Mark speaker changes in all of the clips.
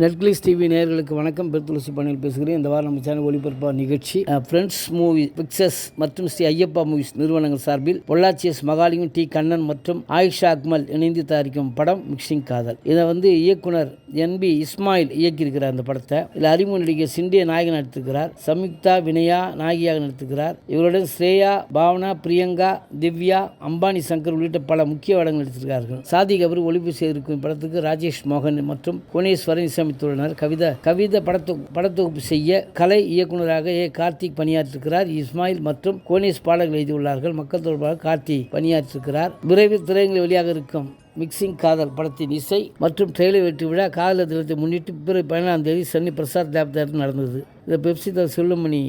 Speaker 1: Netflix TV நேர்களுக்கு வணக்கம். பெருத்துளசி பண்ணையில் பேசுகிறேன். இந்த வாரம் நம்ம சேனல் ஒளிபரப்பா நிகழ்ச்சி ஃப்ரெண்ட்ஸ் மூவி பிக்சர்ஸ் மற்றும் ஸ்ரீ ஐயப்பா மூவிஸ் நிறுவனங்கள் சார்பில் பொள்ளாச்சி எஸ் மகாலிங்கம் டி. கண்ணன் மற்றும் ஆயிஷா அக்மல் இணைந்து தயாரிக்கும் படம் மிக்சிங் காதல். இதை வந்து இயக்குனர் என்பி இஸ்மாயில் இயக்கியிருக்கிறார் அந்த படத்தை. இதில் அறிமுக நடிகர் சிண்டிய நாயகன் நடித்திருக்கிறார். சம்யுக்தா வினயா நாயகியாக நடித்திருக்கிறார். இவருடன் ஸ்ரேயா பாவனா பிரியங்கா திவ்யா அம்பானி சங்கர் உள்ளிட்ட பல முக்கிய வேடங்கள் நடித்திருக்கிறார்கள். சாதி கபர் ஒளிப்பு செய்திருக்கும் படத்துக்கு ராஜேஷ் மோகன் மற்றும் கோணேஸ்வரன் ஆரம்பித்துள்ளனர். கவிதா கவிதை படத்து படத்தொகுப்பு செய்ய கலை இயக்குநராக ஏ. கார்த்திக் பணியாற்றிருக்கிறார். இஸ்மாயில் மற்றும் கோனேஷ் பாடல்கள் எழுதியுள்ளார்கள். மக்கள் தொடர்பாக கார்த்திக் பணியாற்றிருக்கிறார். விரைவில் திரையங்கள் வெளியாக இருக்கும் மிக்சிங் காதல் படத்தின் இசை மற்றும் ட்ரெயிலர் வெற்றி விழா காதலர் தினத்தை முன்னிட்டு பிப்ரவரி பதினாலாம் தேதி சென்னை பிரசாத் லேப் தேட்டர் நடந்தது. இந்த பெப்சி தர் செல்லுமணி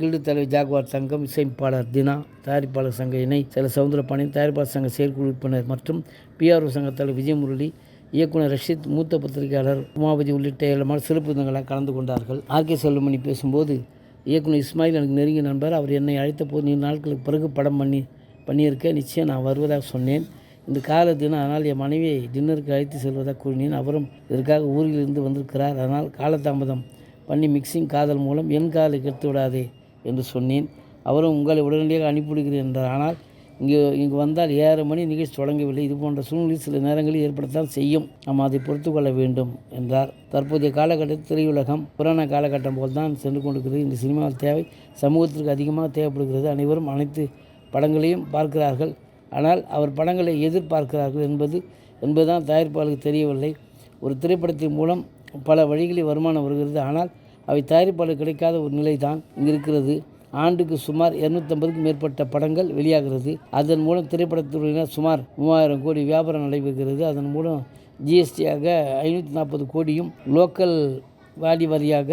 Speaker 1: கில்டு தலைவர் ஜாகுவார் சங்கம் இசைப்பாளர் தினா தயாரிப்பாளர் சங்க இணை சில சவுந்தரபாணி தயாரிப்பாளர் சங்க செயற்குழு உறுப்பினர் மற்றும் பிஆர்ஓ சங்க தலைவர் விஜயமுரளி இயக்குனர் ரஷீத் மூத்த பத்திரிகையாளர் உமாபதி உள்ளிட்ட ஏழமான சிறப்பு கலந்து கொண்டார்கள். ஆர்கே செல்வமணி பேசும்போது இயக்குனர் இஸ்மாயில் எனக்கு நெருங்கிய நண்பர். அவர் என்னை அழைத்த போது நீ நாட்களுக்கு பிறகு படம் பண்ணி பண்ணியிருக்க நிச்சயம் நான் வருவதாக சொன்னேன். இந்த கால தினம் அதனால் என் மனைவியை டின்னருக்கு அழைத்து செல்வதாக கூறினேன். அவரும் இதற்காக ஊரில் இருந்து வந்திருக்கிறார். அதனால் காலதாமதம் பண்ணி மிக்சிங் காதல் மூலம் என் காலை கெடுத்து விடாதே என்று சொன்னேன். அவரும் உங்களை உடனடியாக அனுப்பிவிடுகிறேன் என்றார். ஆனால் இங்கே இங்கு வந்தால் ஏழரை மணி நிகழ்ச்சி தொடங்கவில்லை. இது போன்ற சூழ்நிலை சில நேரங்களில் ஏற்படத்தான் செய்யும். நாம் அதை பொறுத்து கொள்ள வேண்டும் என்றார். தற்போதைய காலகட்டத்தில் திரையுலகம் புராண காலகட்டம் போல் தான் சென்று கொண்டிருக்கிறது. இந்த சினிமாவில் தேவை சமூகத்திற்கு அதிகமாக தேவைப்படுகிறது. அனைவரும் அனைத்து படங்களையும் பார்க்கிறார்கள். ஆனால் அவர் படங்களை எதிர்பார்க்கிறார்கள் என்பது என்பதுதான் தயாரிப்பாளருக்கு தெரியவில்லை. ஒரு திரைப்படத்தின் மூலம் பல வழிகளில் வருமானம் வருகிறது. ஆனால் அவை தயாரிப்பாளர் கிடைக்காத ஒரு நிலை தான் இங்கு இருக்கிறது ஆண்டுக்கு சுமார் இரநூத்தம்பதுக்கும் மேற்பட்ட படங்கள் வெளியாகிறது. அதன் மூலம் திரைப்படத்துறையினர் சுமார் மூவாயிரம் கோடி வியாபாரம் நடைபெறுகிறது. அதன் மூலம் ஜிஎஸ்டியாக ஐநூற்றி நாற்பது கோடியும் லோக்கல் வாடி வரியாக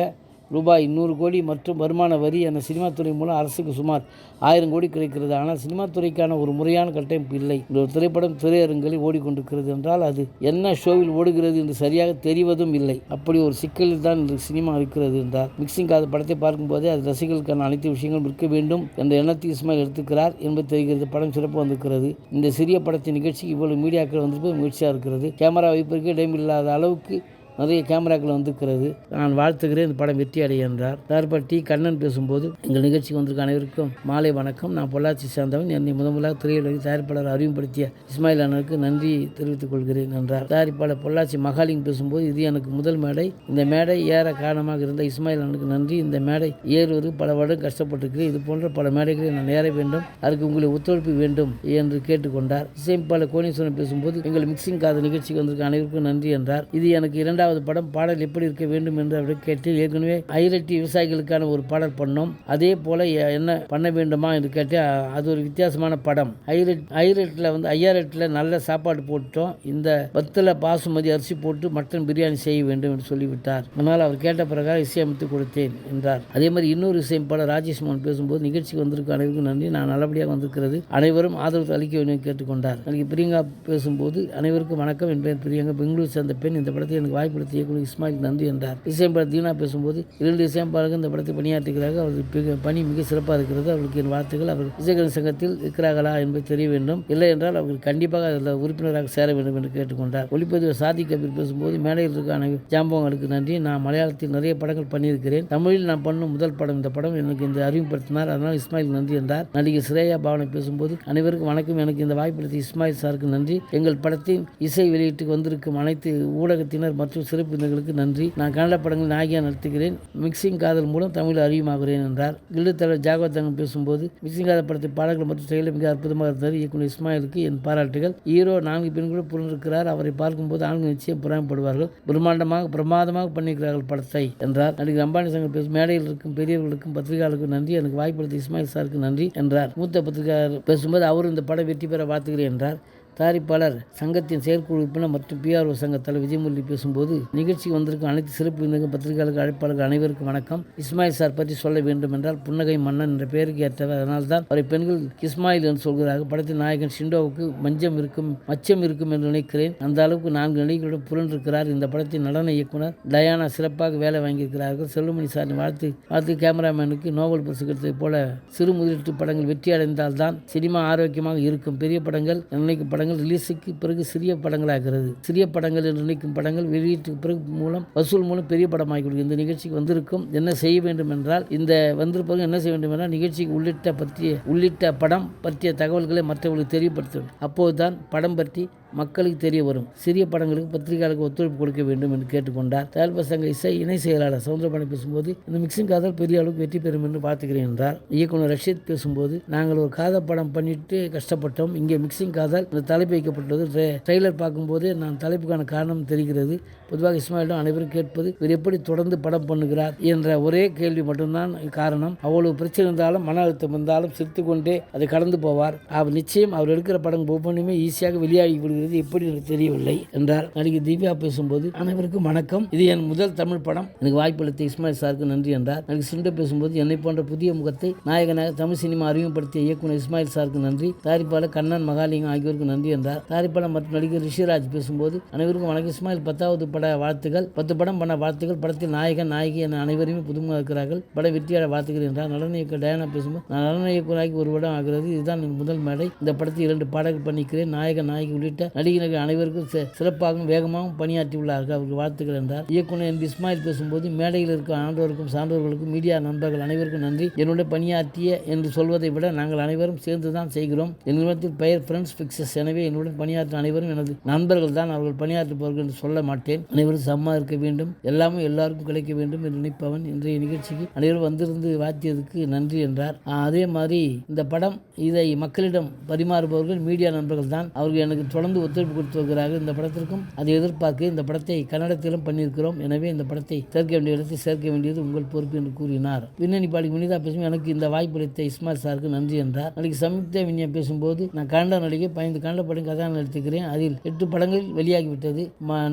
Speaker 1: ரூபாய் நூறு கோடி மற்றும் வருமான வரி என சினிமாத்துறை மூலம் அரசுக்கு சுமார் ஆயிரம் கோடி கிடைக்கிறது. ஆனால் சினிமாத்துறைக்கான ஒரு முறையான கட்டமைப்பு இல்லை. இந்த ஒரு திரைப்படம் திரையரங்களில் ஓடிக்கொண்டிருக்கிறது என்றால் அது என்ன ஷோவில் ஓடுகிறது என்று சரியாக தெரிவதும் இல்லை. அப்படி ஒரு சிக்கலில் தான் இந்த சினிமா இருக்கிறது என்றார். மிக்சிங் காத படத்தை பார்க்கும்போதே அது ரசிகர்களுக்கான அனைத்து விஷயங்களும் இருக்க வேண்டும் என்ற எண்ணத்தை இஸ்மாயில் எடுத்துக்கிறார் என்பது தெரிகிறது. படம் சிறப்பு வந்திருக்கிறது. இந்த சிறிய படத்தின் நிகழ்ச்சிக்கு இவ்வளவு மீடியாக்கள் வந்திருப்பது முயற்சியாக இருக்கிறது. கேமரா வைப்பிற்கு இடமில்லாத அளவுக்கு நிறைய கேமராக்கள் வந்திருக்கிறது. நான் வாழ்த்துகிறேன். இந்த படம் வெற்றி அடைய என்றார். தயாரிப்பாளர் டி. கண்ணன் பேசும்போது எங்கள் நிகழ்ச்சிக்கு வந்திருக்க அனைவருக்கும் மாலை வணக்கம். நான் பொள்ளாச்சி சேர்ந்தவன். என்னை முதன் முதலாக திரையுலகில் தயாரிப்பாளர் அறிமுகப்படுத்திய இஸ்மாயில் அண்ணனுக்கு நன்றி தெரிவித்துக் கொள்கிறேன் என்றார். தயாரிப்பாளர் பொள்ளாச்சி மகாலிங் பேசும்போது இது எனக்கு முதல் மேடை. இந்த மேடை ஏற காரணமாக இருந்த இஸ்மாயில் அண்ணனுக்கு நன்றி. இந்த மேடை ஏறுவது பல வருடம் கஷ்டப்பட்டிருக்கிறேன் இது போன்ற பல மேடைகளை நான் ஏற வேண்டும். அதற்கு உங்களை ஒத்துழைப்பு வேண்டும் என்று கேட்டுக்கொண்டார். இசையமைப்பாளர் கோணேஸ்வரன் பேசும்போது எங்கள் மிக்சிங் காத நிகழ்ச்சிக்கு வந்திருக்க அனைவருக்கும் நன்றி என்றார். இது எனக்கு இரண்டாவது படம் பாடல் எப்படி இருக்க வேண்டும் என்று அவர் கேட்டு ஏற்கனவே ஐரட்டி விவசாயிகளுக்கான ஒரு பாடல் பண்ணோம். அதே போல என்ன பண்ண வேண்டுமா என்று கேட்டு அது ஒரு வித்தியாசமான படம். ஐரட் ஐரட்டில் வந்து ஐயாரெட்டில் நல்ல சாப்பாடு போட்டோம். இந்த பத்தில் பாசுமதி அரிசி போட்டு மட்டன் பிரியாணி செய்ய வேண்டும் என்று சொல்லிவிட்டார். அதனால் அவர் கேட்ட பிரகாரம் இசையமைத்து கொடுத்தேன் என்றார். அதே மாதிரி இன்னொரு இசையமைப்பாளர் ராஜேஷ் மோகன் பேசும்போது நிகழ்ச்சிக்கு வந்திருக்க அனைவருக்கும் நன்றி. நான் நல்லபடியாக வந்திருக்கிறது. அனைவரும் ஆதரவு அளிக்க வேண்டும் கேட்டுக்கொண்டார். அன்றைக்கு பிரியங்கா பேசும்போது அனைவருக்கும் வணக்கம். என் பெயர் பிரியங்கா. பெங்களூர் சேர்ந்த பெண். இந்த படத்தை எனக்கு வாய்ப்பு படத்தை இயக்குனர் இஸ்மாயில் நந்தி என்றார். இசையமைப்பாளர் தீனா பேசும்போது இரண்டு இசையமைப்பாளர்கள் இந்த படத்தை பணியாற்றுகிறார்கள். அவர் பணி மிக சிறப்பாக இருக்கிறது. அவர்களுக்கு என் வாழ்த்துக்கள். அவர் இசைக்கலை சங்கத்தில் இருக்கிறார்களா என்பது தெரிய வேண்டும். இல்லை என்றால் அவர்கள் கண்டிப்பாக அதில் உறுப்பினராக சேர வேண்டும் என்று கேட்டுக்கொண்டார். ஒளிப்பதிவு சாதி கபீர் பேசும்போது மேடையில் இருக்கான ஜாம்பவங்களுக்கு நன்றி. நான் மலையாளத்தில் நிறைய படங்கள் பண்ணியிருக்கிறேன். தமிழில் நான் பண்ணும் முதல் படம் இந்த படம். எனக்கு இந்த அறிமுகப்படுத்தினார். அதனால் இஸ்மாயில் நன்றி என்றார். நடிகை சிரேயா பாவனை பேசும்போது அனைவருக்கும் வணக்கம். எனக்கு இந்த வாய்ப்பு இஸ்மாயில் சாருக்கு நன்றி. எங்கள் படத்தின் இசை வெளியீட்டுக்கு வந்திருக்கும் அனைத்து ஊடகத்தினர் மற்றும் சிறப்பு விருந்தினர்களுக்கு நன்றி. நான் கன்னட படங்கள் நாயகியாக நடத்துகிறேன் மிக்சிங் காதல் மூலம் தமிழ் அறிவியமாகிறேன் என்றார். கில்டு தலைவர் ஜாகவத்தன் பேசும்போது மிக்சிங் காதல் படத்தின் பாடல்கள் மற்றும் செயலில் மிக அற்புதமாக இருந்தார் இயக்குனர் இஸ்மாயிலுக்கு என் பாராட்டுகள். ஹீரோ நான்கு பெண்களும் புரிந்திருக்கிறார் அவரை பார்க்கும்போது ஆண்கள் நிச்சயம் புறாமப்படுவார்கள் பிரம்மாண்டமாக பிரமாதமாக பண்ணியிருக்கிறார்கள் படத்தை என்றார். நடிகர் அம்பானி சங்கர் பேசும் மேடையில் இருக்கும் பெரியவர்களுக்கும் பத்திரிகையாளருக்கும் நன்றி. எனக்கு வாய்ப்படுத்த இஸ்மாயில் சாருக்கு நன்றி என்றார். மூத்த பத்திரிகையாளர் பேசும்போது அவர் இந்த படம் வெற்றி பெற வாழ்த்துகிறேன் என்றார். தயாரிப்பாளர் சங்கத்தின் செயற்குழு உறுப்பினர் மற்றும் பிஆர்ஓ சங்க தலைவர் விஜயமுரளி பேசும்போது நிகழ்ச்சிக்கு வந்திருக்கும் அனைத்து சிறப்பு விருந்தினர்கள் பத்திரிகையாளர்கள் அழைப்பாளர்கள் அனைவருக்கும் வணக்கம். இஸ்மாயில் சார் பற்றி சொல்ல வேண்டும் என்றால் புன்னகை மன்னன் என்ற பெயருக்கு ஏற்றவர். அதனால்தான் அவரை பெண்கள் இஸ்மாயில் என்று சொல்கிறார்கள். படத்தின் நாயகன் ஷிண்டோவுக்கு மஞ்சம் இருக்கும் மச்சம் இருக்கும் என்று நினைக்கிறேன். அந்த அளவுக்கு நான்கு நடிகர்களுடன் புரண்டிருக்கிறார். இந்த படத்தின் நடன இயக்குனர் டயானா சிறப்பாக வேலை வாங்கியிருக்கிறார்கள். செல்லுமணி சாரின் வாழ்த்து வாழ்த்து கேமராமேனுக்கு நோபல் பரிசு கிடைத்தது போல சிறு முதலீட்டு படங்கள் வெற்றி அடைந்தால்தான் சினிமா ஆரோக்கியமாக இருக்கும். பெரிய படங்கள் நினைக்கப்பட படங்கள் ரிலீஸுக்கு பிறகு சிறிய படங்களாகிறது சிறிய படங்கள் என்று நினைக்கும் படங்கள் வெளியீட்டுக்கு பிறகு மூலம் வசூல் மூலம் பெரிய படமாகி கொடுக்கும் இந்த நிகழ்ச்சிக்கு வந்திருக்கும் என்ன செய்ய வேண்டும் என்றால் இந்த வந்திருப்பவர்கள் என்ன செய்ய வேண்டும் என்றால் நிகழ்ச்சிக்கு உள்ளிட்ட பற்றிய உள்ளிட்ட படம் பற்றிய தகவல்களை மற்றவர்களுக்கு தெரியப்படுத்த வேண்டும். அப்போதுதான் படம் பற்றி மக்களுக்கு தெரிய வரும். சிறிய படங்களுக்கு பத்திரிகையாளருக்கு ஒத்துழைப்பு கொடுக்க வேண்டும் என்று கேட்டுக்கொண்டார். தயாரிப்பு சங்க இசை இணை செயலாளர் சவுந்தரபாணி பேசும்போது இந்த மிக்சிங் காதல் பெரிய அளவுக்கு வெற்றி பெறும் என்று பார்த்துக்கிறேன் என்றார். இயக்குனர் ரஷீத் பேசும்போது நாங்கள் ஒரு காதல் படம் பண்ணிட்டு கஷ்டப்பட்டோம். இங்கே மிக்சிங் காதல் இந்த தலைப்பு வைக்கப்பட்டுள்ளது. ட்ரெய்லர் பார்க்கும்போது நான் தலைப்புக்கான காரணம் தெரிகிறது. பொதுவாக இஸ்மாயிலும் அனைவரும் கேட்பது இவர் எப்படி தொடர்ந்து படம் பண்ணுகிறார் என்ற ஒரே கேள்வி மட்டும்தான் காரணம். அவ்வளவு பிரச்சனை இருந்தாலும் மன அழுத்தம் இருந்தாலும் சிரித்து கொண்டே அதை கடந்து போவார். அவர் நிச்சயம் அவர் எடுக்கிற படம் ஒவ்வொன்றுமே ஈஸியாக வெளியாகி விடுகிறது. எப்படி எனக்கு தெரியவில்லை என்றார். நடிகை திவ்யா பேசும்போது அனைவருக்கும் வணக்கம். இது என் முதல் தமிழ் படம். எனக்கு வாய்ப்பளித்த இஸ்மாயில் சாருக்கு நன்றி என்றார். நடிகை சுண்டை பேசும்போது என்னை போன்ற புதிய முகத்தை நாயகனாக தமிழ் சினிமா அறிமுகப்படுத்திய இயக்குனர் இஸ்மாயில் சாருக்கு நன்றி. தயாரிப்பாளர் கண்ணன் மகாலிங்கம் ஆகியோருக்கு நன்றி என்றார். தயாரிப்பாளர் மற்றும் நடிகர் ரிஷிராஜ் பேசும்போது அனைவருக்கும் வணக்கம். இஸ்மாயில் பத்தாவது பட வாழ்த்துக்கள். பத்து படம் பண்ண வாழ்த்துக்கள். படத்தில் நாயகன் நாயகி என அனைவருமே புதுமுக இருக்கிறார்கள். பட வெற்றியாள வாழ்த்துக்கள் என்றார். நடன இயக்குனர் டயானா பேசும்போது நான் நடன இயக்குநராகி ஒரு வருடம் ஆகிறது. இதுதான் என் முதல் மேடை. இந்த படத்தில் இரண்டு பாடல்கள் பண்ணிக்கிறேன் நாயகன் நாயகி உள்ளிட்ட நடிகர்கள் அனைவருக்கும் சிறப்பாகவும் வேகமாகவும் பணியாற்றியுள்ளார்கள். அவருக்கு வாழ்த்துக்கள் என்றார். இயக்குனர் என் இஸ்மாயில் பேசும்போது மேடையில் இருக்கும் ஆண்டோருக்கும் சான்றோர்களுக்கும் மீடியா நண்பர்கள் அனைவருக்கும் நன்றி. என்னுடைய பணியாற்றிய என்று சொல்வதை விட நாங்கள் அனைவரும் சேர்ந்து தான் செய்கிறோம். என் நிறுவனத்தில் பெயர் ஃப்ரெண்ட்ஸ் பிக்சர்ஸ் எனவே என்னுடன் பணியாற்றும் அனைவரும் எனது நண்பர்கள் தான் அவர்கள் பணியாற்றுபவர்கள் என்று சொல்ல மாட்டேன். அனைவரும் சம்மா இருக்க வேண்டும். எல்லாமே எல்லாருக்கும் கிடைக்க வேண்டும் என்று நினைப்பவன் இன்றைய நிகழ்ச்சிக்கு அனைவரும் வந்திருந்து வாழ்த்தியதுக்கு நன்றி என்றார். அதே மாதிரி இந்த படம் இதை மக்களிடம் பரிமாறுபவர்கள் மீடியா நண்பர்கள் தான். அவர்கள் எனக்கு தொடர்ந்து ஒத்துழைப்பு கொடுத்து வருகிறார்கள். இந்த படத்திற்கும் அதை எதிர்பார்க்க இந்த படத்தை கன்னடத்திலும் பண்ணியிருக்கிறோம். எனவே இந்த படத்தை சேர்க்க வேண்டிய இடத்தை சேர்க்க வேண்டியது உங்கள் பொறுப்பு என்று கூறினார். பின்னணி பாடி வினிதா பேசும் எனக்கு இந்த வாய்ப்பு அளித்த இஸ்மாயில் சாருக்கு நன்றி என்றார். நடிகை சம்யுக்தா வினியா பேசும்போது நான் கன்னட நடிகை பதினைந்து கன்னட படம் கதாநாயகன் நடித்திருக்கிறேன். அதில் எட்டு படங்கள் வெளியாகிவிட்டது.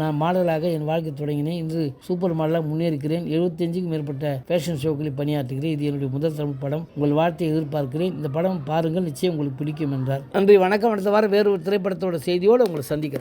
Speaker 1: நான் மாடலாக என் வாழ்க்கை தொடங்கினேன். இன்று சூப்பர் மாடலாக முன்னேறிக்கிறேன். எழுபத்தஞ்சுக்கும் மேற்பட்ட ஃபேஷன் ஷோக்களில் பணியாற்றுகிறேன். இது என்னுடைய முதல் தமிழ் படம். உங்கள் வார்த்தையை எதிர்பார்க்கிறேன். இந்த படம் பாருங்கள். நிச்சயம் உங்களுக்கு பிடிக்கும் என்றார். நன்றி. வணக்கம். அடுத்த வாரம் வேறு ஒரு திரைப்படத்தோட செய்தியோடு உங்களை சந்திக்கிறேன்.